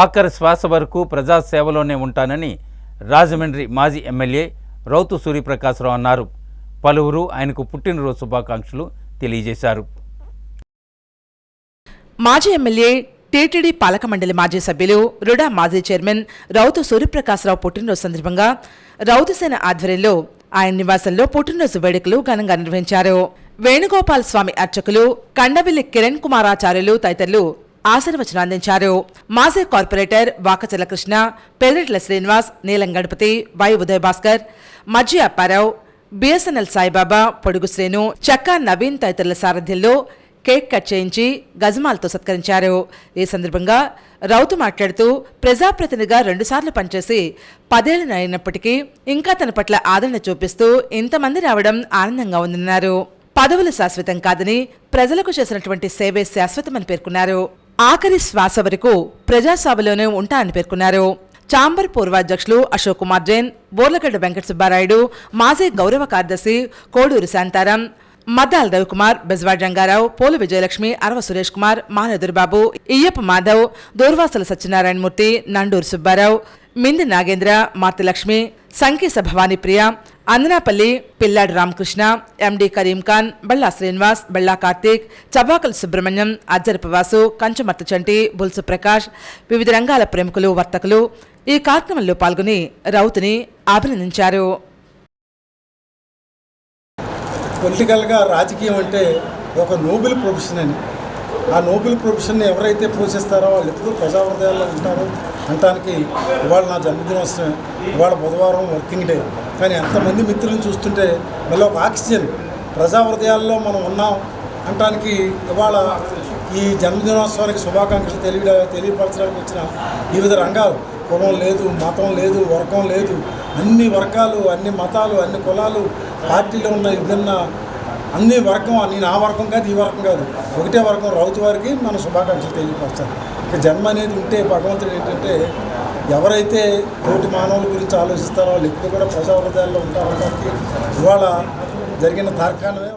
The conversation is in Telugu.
ఆఖరి శ్వాస వరకు ప్రజాసేవలోనే ఉంటానని రాజమండ్రి మాజీ ఎమ్మెల్యే రౌతు సూర్యప్రకాశ్రావు అన్నారు. పలువురు ఆయనకు పుట్టినరోజు శుభాకాంక్షలు తెలియజేశారు. మాజీ ఎమ్మెల్యే టీటీడీ పాలక మండలి మాజీ సభ్యులు రుడా మాజీ చైర్మన్ రౌతు సూర్యప్రకాశ్రావు పుట్టినరోజు సందర్భంగా రౌతుసేన ఆధ్వర్యంలో ఆయన నివాసంలో పుట్టినరోజు వేడుకలు ఘనంగా నిర్వహించారు. వేణుగోపాల్ స్వామి అర్చకులు కండవిల్లి కిరణ్ కుమారాచార్యులు తదితరులు ఆశీర్వచనం అందించారు మాజీ corporator Vakachala Krishna Pedaretla Srinivas Neelam Ganapathi Y Uday Bhaskar Majji Apparao BSNL Saibaba Podugu Srenu Chakka Naveen తదితరుల సారథ్యంలో కేక్ కట్ చేయించి గజమాలతో సత్కరించారు. ఈ సందర్భంగా రౌతు మాట్లాడుతూ ప్రజాప్రతినిధిగా రెండుసార్లు పనిచేసి పదేళ్ళు అయినప్పటికీ ఇంకా తన పట్ల ఆదరణ చూపిస్తూ ఇంతమంది రావడం ఆనందంగా ఉందన్నారు. పదవులు శాశ్వతం కాదని ప్రజలకు చేసినటువంటి సేవే శాశ్వతమని పేర్కొన్నారు. ఆఖరి శ్వాస వరకు ప్రజాసేవలోనే ఉంటానని పేర్కొన్నారు. చాంబర్ పూర్వాధ్యక్షులు అశోక్ కుమార్ జైన్ బోర్లగడ్డ వెంకట సుబ్బారాయుడు మాజీ గౌరవ కార్యదర్శి కోడూరు శాంతారాం మద్దాల రవికుమార్ బెజవాడ్ రంగారావు పోలు విజయలక్ష్మి అరవ సురేష్ కుమార్ మానదుర్బాబు ఇయ్యప్ప మాధవ్ దూర్వాసుల సత్యనారాయణమూర్తి నండూరు సుబ్బారావు మింది నాగేంద్ర మార్తలక్ష్మి సంకీస భవానీ ప్రియ అందనాపల్లి పిల్లాడి రామకృష్ణ ఎండి కరీం ఖాన్ బళ్ళా శ్రీనివాస్ బళ్ళా కార్తీక్ చవ్వాకల సుబ్రహ్మణ్యం అజ్జరపు వాసు చంటి బుల్సు ప్రకాష్ వివిధ రంగాల ప్రముఖులు వర్తకులు ఈ కార్యక్రమంలో పాల్గొని రౌతుని అభినందించారు. పొలిటికల్గా రాజకీయం అంటే ఒక నోబెల్ ప్రొఫెషన్ అని. ఆ నోబెల్ ప్రొఫెషన్ని ఎవరైతే పోషిస్తారో వాళ్ళు ఎప్పుడూ ప్రజా హృదయాల్లో ఉంటారు. అంటానికి ఇవాళ నా జన్మదినోత్సవం. ఇవాళ బుధవారం వర్కింగ్ డే కానీ ఎంతమంది మిత్రులను చూస్తుంటే మళ్ళీ ఒక ఆక్సిజన్. ప్రజా హృదయాల్లో మనం ఉన్నాం అంటానికి ఇవాళ ఈ జన్మదినోత్సవానికి శుభాకాంక్షలు తెలియ తెలియపరచడానికి వచ్చిన వివిధ రంగాలు. కులం లేదు మతం లేదు వర్గం లేదు. అన్ని వర్గాలు అన్ని మతాలు అన్ని కులాలు పార్టీలో ఉన్న విభిన్న అన్ని వర్గం నేను ఆ వర్గం కాదు ఈ వర్గం కాదు. ఒకటే వర్గం రౌతు వారికి మనం శుభాకాంక్షలు తెలియపరచాలి. ఇక జన్మ అనేది ఉంటే భగవంతుడు ఏంటంటే ఎవరైతే తోటి మానవుల గురించి ఆలోచిస్తారో వాళ్ళు ఎప్పుడు కూడా ప్రజా హృదయాల్లో ఉంటారో కాబట్టి ఇవాళ జరిగిన తార్కాణమే